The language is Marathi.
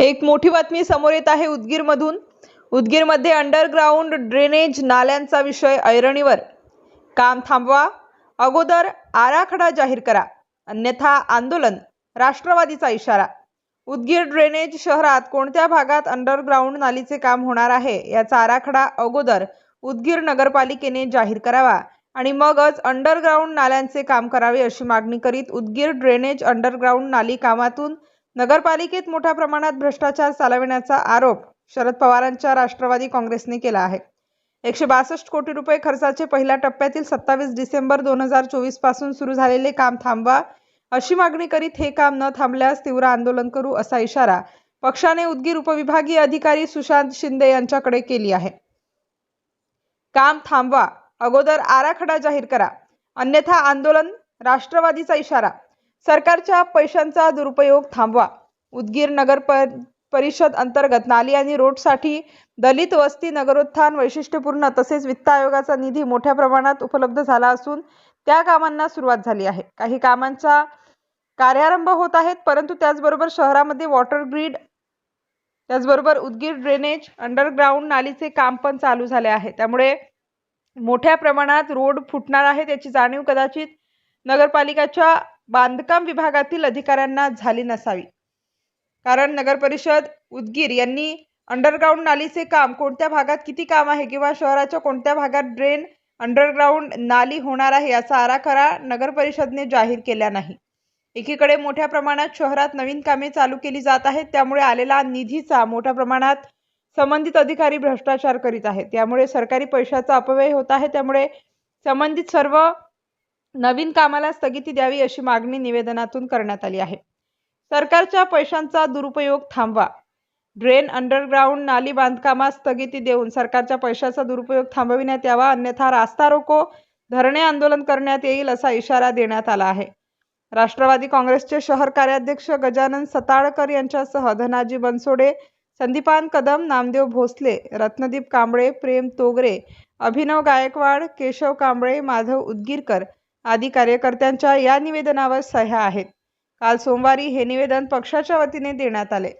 एक मोठी बातमी समोर येत आहे उदगीरमधून. उदगीरमध्ये अंडरग्राऊंड ड्रेनेज नाल्यांचा विषय ऐरणीवर. काम थांबवा. अगोदर आराखडा जाहीर करा. अन्यथा आंदोलन राष्ट्रवादीचा इशारा. उदगीर ड्रेनेज शहरात कोणत्या भागात अंडरग्राऊंड नालीचे काम होणार आहे याचा आराखडा अगोदर उदगीर नगरपालिकेने जाहीर करावा आणि मगच अंडरग्राऊंड नाल्यांचे काम करावे अशी मागणी करीत उदगीर ड्रेनेज अंडरग्राऊंड नाली कामातून नगरपालिकेत मोठ्या प्रमाणात भ्रष्टाचार चालविण्याचा आरोप शरद पवारांच्या राष्ट्रवादी काँग्रेसने केला आहे. एकशे बासष्ट कोटी रुपये खर्चाचे पहिल्या टप्प्यातील सत्तावीस डिसेंबर दोन हजार चोवीसपासून सुरू झालेले काम थांबवा अशी मागणी करीत हे काम न थांबल्यास तीव्र आंदोलन करू असा इशारा पक्षाने उदगीर उपविभागीय अधिकारी सुशांत शिंदे यांच्याकडे केली आहे. काम थांबवा अगोदर आराखडा जाहीर करा अन्यथा आंदोलन राष्ट्रवादीचा इशारा सरकारच्या पैशांचा दुरुपयोग थांबवा. उदगीर नगर परिषद अंतर्गत नाली आणि रोडसाठी दलित वस्ती नगरोत्थान वैशिष्ट्यपूर्ण तसेच वित्त आयोगाचा निधी मोठ्या प्रमाणात उपलब्ध झाला असून त्या कामांना सुरुवात झाली आहे. काही कामांचा कार्यारंभ होत आहेत परंतु त्याचबरोबर शहरामध्ये वॉटर ग्रीड त्याचबरोबर उदगीर ड्रेनेज अंडरग्राऊंड नालीचे काम पण चालू झाले आहे. त्यामुळे मोठ्या प्रमाणात रोड फुटणार आहे त्याची जाणीव कदाचित नगरपालिकाच्या बांधकाम विभागातील अधिकाऱ्यांना झाली नसावी. कारण नगरपरिषद उदगीर यांनी अंडरग्राऊंड नालीचे काम कोणत्या भागात किती काम आहे किंवा शहराच्या कोणत्या भागात ड्रेन अंडरग्राऊंड नाली होणार आहे याचा आराखडा नगर परिषदने जाहीर केला नाही. एकीकडे मोठ्या प्रमाणात शहरात नवीन कामे चालू केली जात आहेत त्यामुळे आलेला निधीचा मोठ्या प्रमाणात संबंधित अधिकारी भ्रष्टाचार करीत आहेत. त्यामुळे सरकारी पैशाचा अपव्यय होत आहे त्यामुळे संबंधित सर्व नवीन कामाला स्थगिती द्यावी अशी मागणी निवेदनातून करण्यात आली आहे. सरकारच्या पैशांचा दुरुपयोग थांबवा. ड्रेन अंडरग्राऊंड नाली बांधकामास स्थगिती देऊन सरकारच्या पैशाचा दुरुपयोग थांबविण्यात यावा अन्यथा रास्ता रोको धरणे आंदोलन करण्यात येईल असा इशारा देण्यात आला आहे. राष्ट्रवादी काँग्रेसचे शहर कार्याध्यक्ष गजानन सताळकर यांच्यासह धनाजी बनसोडे संदीपान कदम नामदेव भोसले रत्नदीप कांबळे प्रेम तोगरे अभिनव गायकवाड केशव कांबळे माधव उदगीरकर आदी कार्यकर्त्यांच्या या निवेदनावर सह्या आहेत. काल सोमवारी हे निवेदन पक्षाच्या वतीने देण्यात आले.